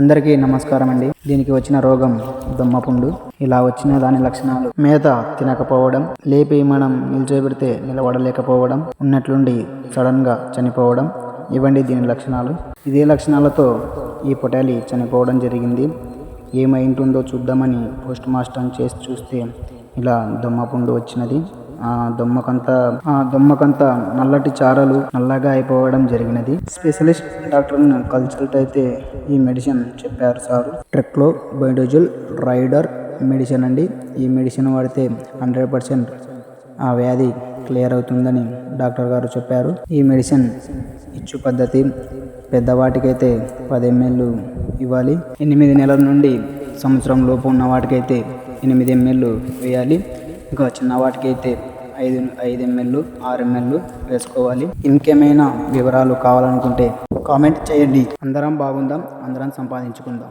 అందరికీ నమస్కారం అండి. దీనికి వచ్చిన రోగం దుమ్మపుండు ఇలా వచ్చిన దాని లక్షణాలు. మేత తినకపోవడం లేపి మనం నిల్చోబెడితే నిలబడలేకపోవడం ఉన్నట్లుండి సడన్గా చనిపోవడం ఇవ్వండి దీని లక్షణాలు. ఇదే లక్షణాలతో ఈ పొటాలి చనిపోవడం జరిగింది. ఏమై ఉంటుందో చూద్దామని పోస్ట్ మాస్టర్ చేసి చూస్తే ఇలా దుమ్మపుండు వచ్చినది. ఆ దొమ్మకంతా ఆ దొమ్మకంత నల్లటి చారలు నల్లగా అయిపోవడం జరిగినది. స్పెషలిస్ట్ డాక్టర్ కన్సల్ట్ అయితే ఈ మెడిసిన్ చెప్పారు సార్. ట్రెక్లో బయోడోజుల్ రైడర్ మెడిసిన్ అండి. ఈ మెడిసిన్ వాడితే హండ్రెడ్ పర్సెంట్ ఆ వ్యాధి క్లియర్ అవుతుందని డాక్టర్ గారు చెప్పారు. ఈ మెడిసిన్ ఇచ్చు పద్ధతి పెద్దవాటికైతే పది ఎంఎల్ ఇవ్వాలి. ఎనిమిది నెలల నుండి సంవత్సరం లోపు ఉన్న వాటికైతే ఎనిమిది ఎంఎల్ వేయాలి. ఇంకా చిన్న వాటికైతే ఐదు ఐదు ఎంఎల్ ఆరు ఎంఎల్ వేసుకోవాలి. ఇంకేమైనా వివరాలు కావాలనుకుంటే కామెంట్ చేయండి. అందరం బాగుందాం అందరం సంపాదించుకుందాం.